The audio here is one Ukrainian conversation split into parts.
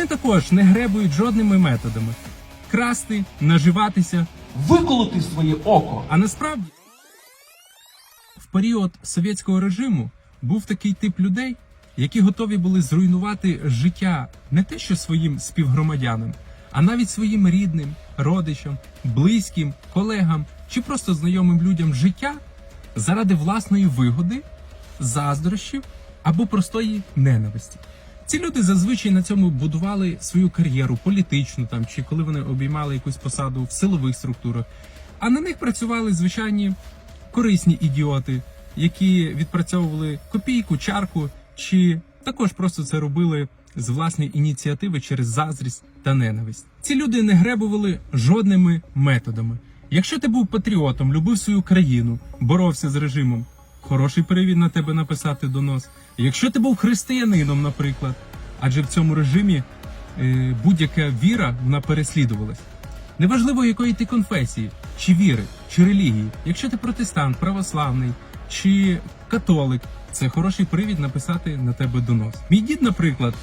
Вони також не гребують жодними методами красти, наживатися, виколоти своє око. а насправді в період совєтського режиму був такий тип людей, які готові були зруйнувати життя не те, що своїм співгромадянам, а навіть своїм рідним, родичам, близьким, колегам чи просто знайомим людям життя заради власної вигоди, заздрощів або простої ненависті. Ці люди зазвичай на цьому будували свою кар'єру політичну там чи коли вони обіймали якусь посаду в силових структурах. А на них працювали звичайні корисні ідіоти, які відпрацьовували копійку, чарку, чи також просто це робили з власної ініціативи через заздрість та ненависть. Ці люди не гребували жодними методами. Якщо ти був патріотом, любив свою країну, боровся з режимом, хороший привід на тебе написати донос. Якщо ти був християнином, наприклад, адже в цьому режимі е, будь-яка віра вона переслідувалась. Неважливо, якої ти конфесії, чи віри, чи релігії. Якщо ти протестант, православний чи католик, це хороший привід написати на тебе донос. Мій дід, наприклад,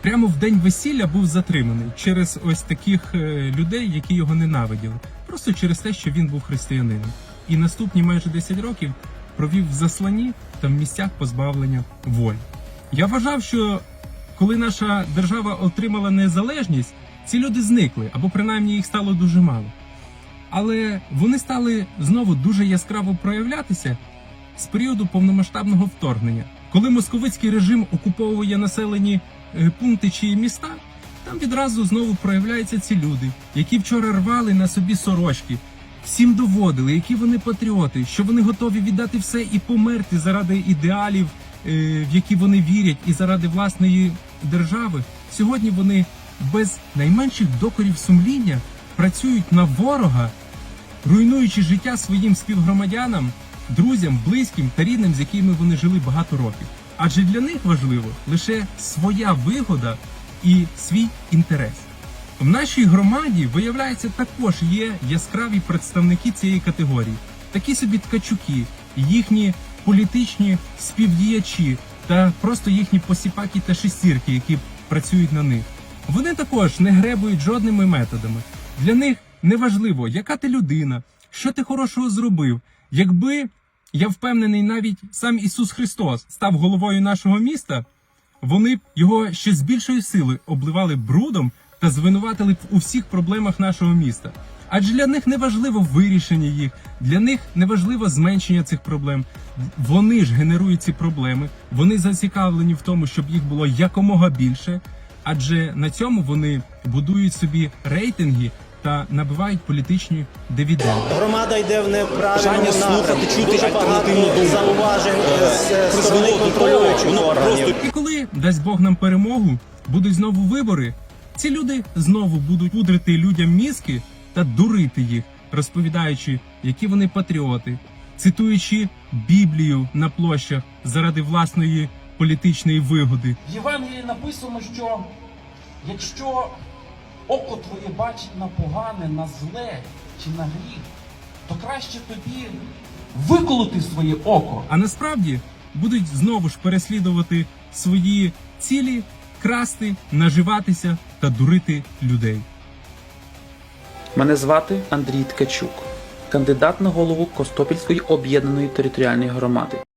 прямо в день весілля був затриманий через ось таких е, людей, які його ненавиділи, просто через те, що він був християнином. І наступні майже 10 років провів в засланні та в місцях позбавлення волі. Я вважав, що коли наша держава отримала незалежність, ці люди зникли, або принаймні їх стало дуже мало. Але вони стали знову дуже яскраво проявлятися з періоду повномасштабного вторгнення. Коли московицький режим окуповує населені е, пункти чи міста, там відразу знову проявляються ці люди, які вчора рвали на собі сорочки, всім доводили, які вони патріоти, що вони готові віддати все і померти заради ідеалів, е, в які вони вірять, і заради власної держави. Сьогодні вони без найменших докорів сумління працюють на ворога, руйнуючи життя своїм співгромадянам, друзям, близьким та рідним, з якими вони жили багато років. Адже для них важливо лише своя вигода і свій інтерес. В нашій громаді, виявляється, також є яскраві представники цієї категорії, такі собі ткачуки, їхні політичні співдіячі та просто їхні посіпаки та шестірки, які працюють на них. Вони також не гребують жодними методами. Для них неважливо, яка ти людина, що ти хорошого зробив. Якби я впевнений, навіть сам Ісус Христос став головою нашого міста, вони б його ще з більшою сили обливали брудом та звинуватили б у всіх проблемах нашого міста. Адже для них не важливо вирішення їх, для них не важливо зменшення цих проблем. Вони ж генерують ці проблеми, вони зацікавлені в тому, щоб їх було якомога більше, адже на цьому вони будують собі рейтинги та набивають політичні дивіденди. Громада йде в неправильному слухати, чути альтернативну думку. зауважень е, з е, сторони контролюючих органів. І коли дасть Бог нам перемогу, будуть знову вибори. Ці люди знову будуть пудрити людям мізки та дурити їх, розповідаючи, які вони патріоти, цитуючи Біблію на площах заради власної політичної вигоди. В Євангелії написано, що якщо око твоє бачить на погане, на зле чи на гріх, то краще тобі виколоти своє око. А насправді будуть знову ж переслідувати свої цілі, красти, наживатися та дурити людей. Мене звати Андрій Ткачук, кандидат на голову Костопільської об'єднаної територіальної громади.